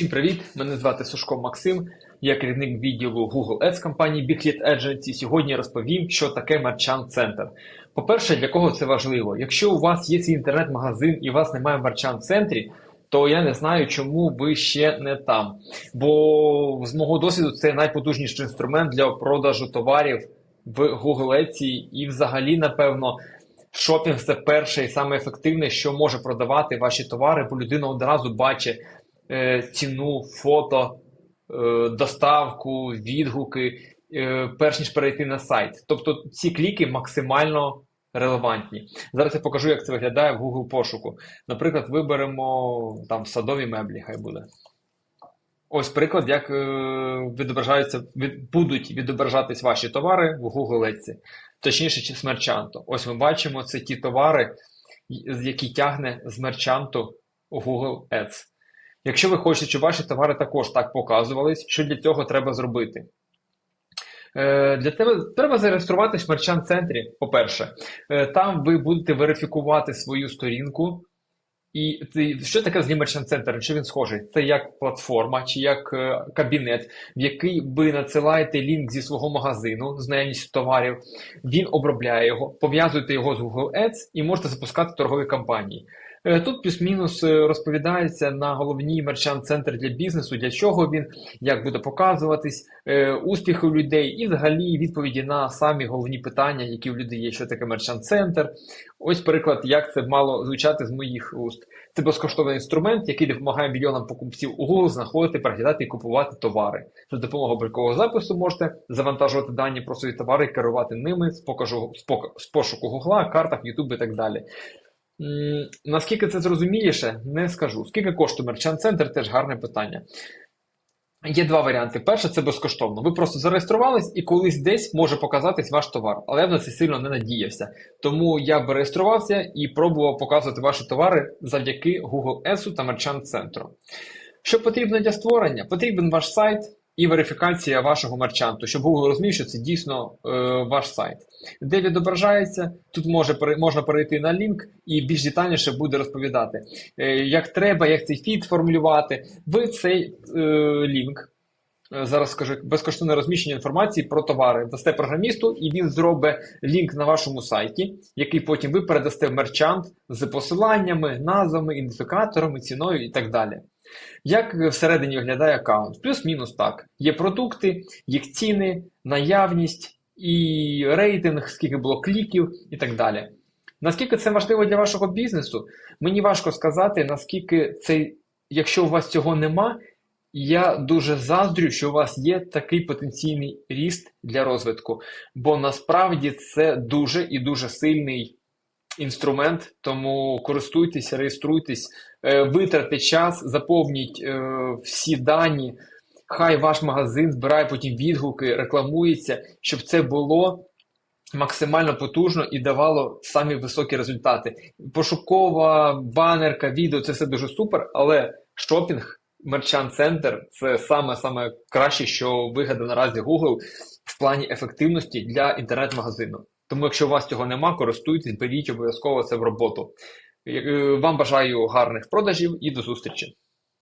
Всім привіт! Мене звати Сушко Максим. Я керівник відділу Google Ads компанії Big Lead Agency. Сьогодні розповім, що таке Merchant Center. По-перше, для кого це важливо? Якщо у вас є свій інтернет-магазин і у вас немає в Merchant центрі, то я не знаю, чому ви ще не там. Бо з мого досвіду це найпотужніший інструмент для продажу товарів в Google Ads і взагалі, напевно. Шопінг це перше і саме ефективне, що може продавати ваші товари, бо людина одразу бачить ціну, фото, е, доставку, відгуки, е, перш ніж перейти на сайт. Тобто ці кліки максимально релевантні. Зараз я покажу, як це виглядає в Google пошуку. Наприклад, виберемо там садові меблі, хай буде. Ось приклад, як е, відображаються, від, будуть відображатись ваші товари в Google Ads. Точніше, чи з мерчанту. Ось ми бачимо, це ті товари, які тягне з мерчанту Google Ads. Якщо ви хочете, щоб ваші товари також так показувались, що для цього треба зробити? Е, Для тебе треба зареєструватись в мерчант центрі, по-перше. Е, Там ви будете верифікувати свою сторінку. І що таке взагалі мерчант центр? Що він схожий? Це як платформа чи як е, кабінет, в який ви надсилаєте лінк зі свого магазину з наявністю товарів. Він обробляє його, пов'язуєте його з Google Ads і можете запускати торгові кампанії. Е, Тут плюс-мінус е, розповідається на головній мерчант центр для бізнесу, для чого він, як буде показуватись, е, успіхи у людей і взагалі відповіді на самі головні питання, які у людей є, що таке мерчант центр. Ось приклад, як це мало звучати з моїх уст. Це безкоштовний інструмент, який допомагає мільйонам покупців у Google знаходити, переглядати і купувати товари. За допомогою облікового запису можете завантажувати дані про свої товари, керувати ними з, покажу, з пошуку Google, картах, YouTube і так далі. Наскільки це зрозуміліше, не скажу. Скільки коштує мерчант центр теж гарне питання. Є два варіанти. Перше це безкоштовно. Ви просто зареєструвались і колись десь може показатись ваш товар, але я на це сильно не надіявся. Тому я б реєструвався і пробував показувати ваші товари завдяки Google Ads та Merchant центру. Що потрібно для створення? Потрібен ваш сайт і верифікація вашого мерчанту, щоб Google розумів, що це дійсно е, ваш сайт. Де відображається, тут може, можна перейти на лінк і більш детальніше буде розповідати, е, як треба, як цей фіт формулювати. Ви цей е, лінк Е, зараз скажу, безкоштовне розміщення інформації про товари дасте програмісту, і він зробить лінк на вашому сайті, який потім ви передасте в мерчант з посиланнями, назвами, ідентифікаторами, ціною і так далі. Як всередині виглядає аккаунт? Плюс-мінус так. Є продукти, їх ціни, наявність і рейтинг, скільки було кліків і так далі. Наскільки це важливо для вашого бізнесу? Мені важко сказати, наскільки це, якщо у вас цього нема, я дуже заздрю, що у вас є такий потенційний ріст для розвитку, бо насправді це дуже і дуже сильний інструмент, тому користуйтесь, реєструйтесь, е, витратьте час, заповніть е, всі дані. Хай ваш магазин збирає потім відгуки, рекламується, щоб це було максимально потужно і давало самі високі результати. Пошукова, банерка, відео це все дуже супер, але шопінг, мерчант центр це саме саме краще, що вигадав наразі Google в плані ефективності для інтернет-магазину. Тому, якщо у вас цього нема, користуйтесь, беріть обов'язково це в роботу. Е, Вам бажаю гарних продажів і до зустрічі!